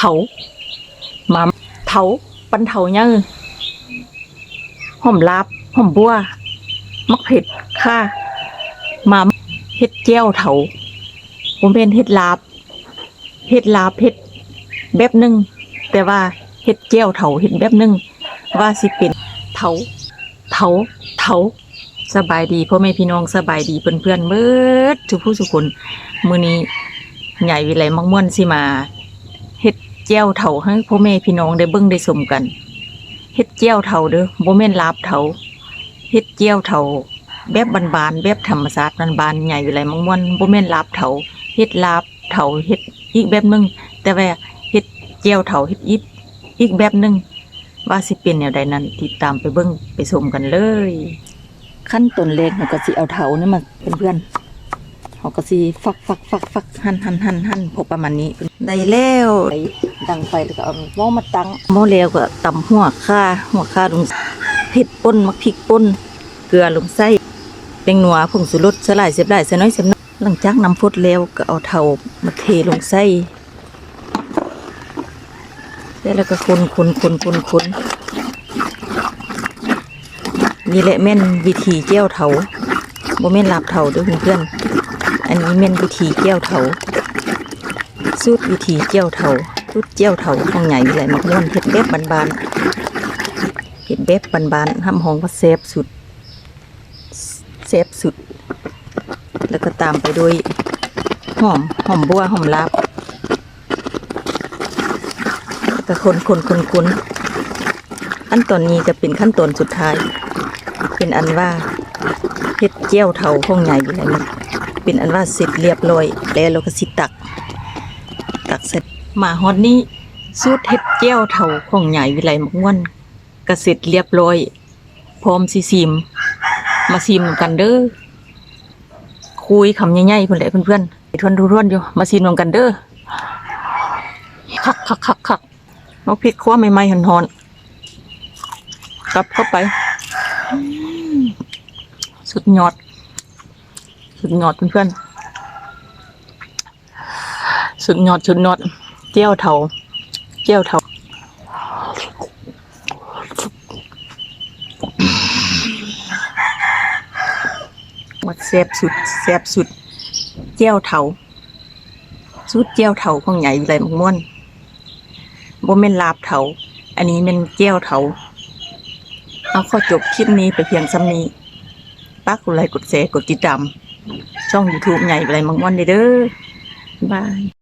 เถามาเถาปันเถาเนื้อหอมลาบหอมบัวมักเผ็ดค่ะ มาเฮ็ดเจียวเถาผมเป็นเฮ็ดลาบเฮ็ดลาบเฮ็ดแบบหนึง แต่ว่าเฮ็ดเจียวเถาเฮ็ดแบบหนึง ว่าสิเป็นเถาเถาเถาสบายดีพ่อแม่พี่น้องสบายดีเพื่อนๆเบิดทุกผู้ทุกคนมื้อนี้ใหญ่วิไลมักม่วนสิมา เฮ็ดเจียวเถาให้พ่อแม่พี่น้องได้เบิ่งได้ชมกันเฮ็ดเจียวเถาเด้อบ่แม่นลาบเถาเฮ็ดเจียวเถาแบบบานๆแบบธรรมศาสตร์บานๆใหญ่อยู่ไรมังม่วนบ่แม่นลาบเถาเฮ็ดลาบเถาเฮ็ดอีกแบบหนึงแต่ว่าเฮ็ดเจียวเถาเฮ็ดอีกอีกแบบหนึงว่าสิเป็นแนวใดนั้นติดตามไปเบิ่งไปชมกันเลย ขั้นต้นแรกเราก็สิเอาเถานี่มาเป็นเพื่อนๆเขาก็สิฟักฟักฟักฟักหั่นหั่นหั่นหั่นพอประมาณนี้ได้แล้ว ดังไฟแล้วก็เอาหม้อมาตั้งหม้อแล้วก็ตำหัวข่าหัวข่าลงเผ็ดป่นมักพริกป่นเกลือลงใส่เป็นหนัวผงสุรสสลายเสียบได้เสียน้อยเสียน้อยหลังจากน้ำพดแล้วก็เอาเทามาเทลงใส่แล้วก็คนคนคนคนคนนี่แหละแม่นวิธีเจียวเถาบ่แม่นลาบเถาด้วยเพื่อนอันนี้แม่นวิธีเจียวเถาสูตรวิธีเจียวเถา สูตรเจียวเถาของใหญ่วิไลมักม่วนเฮ็ดแบบบานๆเฮ็ดแบบบานๆทำหองว่าแซ่บสุดเซฟสุด แล้วก็ตามไปด้วยหอมหอมบัวหอมลาบแล้วก็คนคนคนคนขั้นตอนนี้จะเป็นขั้นตอนสุดท้าย เป็นอันว่าเฮ็ดเจียวเถาห้องใหญ่อยู่แล้วนี่เป็นอันว่าเสร็จเรียบร้อยแล้วเราก็สิตัก ตักเสร็จ มาฮอดนี้สูตรเฮ็ดเจียวเถาห้องใหญ่วิไลมักม่วนก็เสร็จเรียบร้อย พร้อมสิซิม มาซีมกันเด้อคุยคำใหญ่ๆเพื่อนแหละเพื่อนๆทวนทุนๆอยู่มาซีมกันเด้อคักคักคักคักเอาพริกคั่วใหม่ๆหอนๆกลับเข้าไป สุดยอด สุดยอดเพื่อนๆสุดยอดสุดยอด จียวเถาเจียวเถาวัดแซบสุดแซบสุดเจียวเถาสุดเจียวเถาของใหญ่เลยมักม่วนบ่แม่นลาบเถาอันนี้เป็นเจียวเถาเอาข้อจบคลิปนี้ไปเพียงซ้ำนี้ปักกดไลค์กดแชร์กดติดตามช่อง YouTube ใหญ่ไรมังม่วนเด้อบาย